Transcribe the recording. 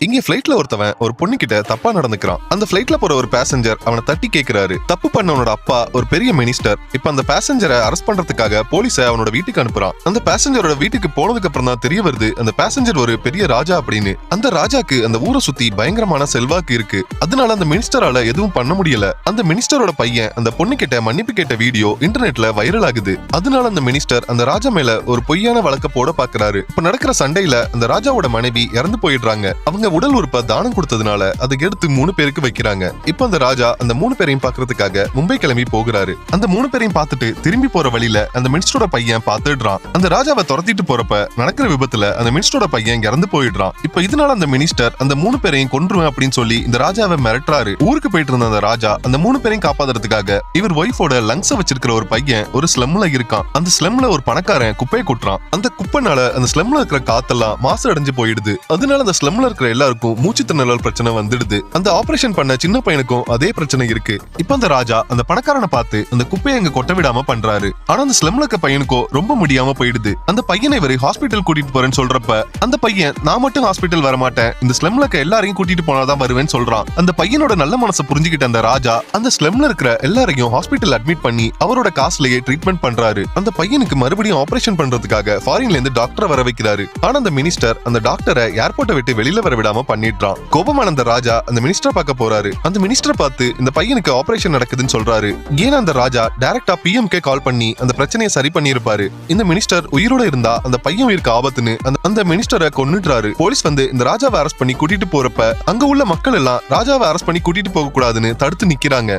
இங்க ஃபிளைட்ல ஒருத்தவன் ஒரு பொண்ணு கிட்ட தப்பா நடந்துக்கிறான். அந்த ஃபிளைட்ல போற ஒரு பேசஞ்சர் அவனை தட்டி கேக்குறாரு. தப்பு பண்ணவனோட அப்பா ஒரு பெரிய மினிஸ்டர் இப்ப அந்த பேசஞ்சரை அரெஸ்ட் பண்றதுக்காக போலீஸ அவனோட வீட்டுக்கு அனுப்புறான். அந்த பேசஞ்சரோட வீட்டுக்கு போனதுக்கு அப்புறம் தான் தெரிய வருது அந்த பேசஞ்சர் ஒரு பெரிய ராஜா அப்படின்னு. அந்த ராஜாக்கு அந்த ஊரை சுத்தி பயங்கரமான செல்வாக்கு இருக்கு. அதனால அந்த மினிஸ்டரால எதுவும் பண்ண முடியல. அந்த மினிஸ்டரோட பையன் அந்த பொண்ணு கிட்ட மன்னிப்பு கேட்ட வீடியோ இன்டர்நெட்ல வைரல் ஆகுது. அதனால அந்த மினிஸ்டர் அந்த ராஜா மேல ஒரு பொய்யான வழக்க போட பாக்குறாரு. இப்ப நடக்கிற சண்டையில அந்த ராஜாவோட மனைவி இறந்து போயிடுறாங்க. அவங்க உடல் உறுப்பை தானம் கொடுத்ததுனால அதை எடுத்து மூணு பேருக்கு வைக்கிறாங்க. இப்ப அந்த ராஜா அந்த மூணு பேரையும் பாக்குறதுக்காக மும்பை கிளம்பி போகிறாரு. அந்த மூணு பேரையும் பார்த்துட்டு திரும்பி போற வழியில அந்த மினிஸ்டரோட பையன் பார்த்துடுறான். அந்த ராஜாவை துரத்திட்டு போறப்ப நடக்கிற விபத்துல அந்த மினிஸ்டரோட பையன் இறந்து போயிடுறான். இப்ப இதனால அந்த மினிஸ்டர் அந்த மூணு பேரையும் கொன்றுவேன் அப்படின்னு சொல்லி இந்த ராஜாவை மிரட்டுறாரு. ஊருக்கு போயிட்டு இருந்த அந்த ராஜா அந்த மூணு பேரையும் காப்பாத்துறதுக்காக இவர் ஒய்ஃபோட லங்ஸ வச்சிருக்கிற ஒரு பையன் ஒரு ஸ்லம்ல இருக்கான். அந்த ஸ்லம்ல ஒரு பணக்காரன் குப்பையை கொட்டுறான். அந்த குப்பைனால அந்த ஸ்லம்ல இருக்கிற காத்தெல்லாம் மாசு அடைஞ்சு போயிடுது. அதனால அந்த ஸ்லம்ல இருக்கிற எல்லாருக்கும் மூச்சு திணறல் பிரச்சனை வந்துடுது. அந்த ஆபரேஷன் பண்ண சின்ன பையனுக்கும் அதே பிரச்சனை இருக்கு. இப்ப அந்த ராஜா அந்த பணக்காரனை பார்த்து அந்த குப்பையை அங்க கொட்ட விடாம பண்றாரு. ஆனா அந்த ஸ்லம்ல இருக்க பையனுக்கோ ரொம்ப முடியாம போயிடுது. அந்த பையனை இவரை ஹாஸ்பிட்டல் கூட்டிட்டு போறேன்னு சொல்றப்ப அந்த பையன் நான் மட்டும் ஹாஸ்பிட்டல் வர மாட்டேன் இந்த ஸ்லம்ல இருக்க எல்லாரையும் கூட்டிட்டு போனாதான் வருவேன்னு சொல்றான். அந்த பையனோட நல்ல மனசை புரிஞ்சுக்கிட்ட அந்த ராஜா அந்த ஸ்லம்ல இருக்கிற எல்லாரையும் ஹாஸ்பிட்டல் அட்மிட் பண்ணி அவரோட காசுலயே ட்ரீட்மெண்ட் பண்றாரு. அந்த பையனுக்கு மறுபடியும் ஆபரேஷன் பண்றதுக்காக ஃபாரின்ல இருந்து டாக்டரை வர வைக்கிறாரு. ஆனா அந்த மினிஸ்டர் அந்த டாக்டரை ஏர்போர்ட்டை விட்டு வெளியில வர விட விடாம பண்ணிடுறான். கோபமான அந்த ராஜா அந்த மினிஸ்டர் பார்க்க போறாரு. அந்த மினிஸ்டர் பார்த்து இந்த பையனுக்கு ஆபரேஷன் நடக்குதுன்னு சொல்றாரு. ஏன் அந்த ராஜா டைரக்டா பிஎம்கே கால் பண்ணி அந்த பிரச்சனையை சரி பண்ணியிருப்பாரு? இந்த மினிஸ்டர் உயிரோட இருந்தா அந்த பையன் உயிருக்கு ஆபத்துன்னு அந்த- அந்த மினிஸ்டரை கொன்னுடுறாரு. போலீஸ் வந்து இந்த ராஜாவை அரெஸ்ட் பண்ணி கூட்டிட்டு போறப்ப அங்க உள்ள மக்கள் எல்லாம் ராஜாவை அரெஸ்ட் பண்ணி கூட்டிட்டு போக கூடாதுன்னு தடுத்து நிக்கிறாங்க.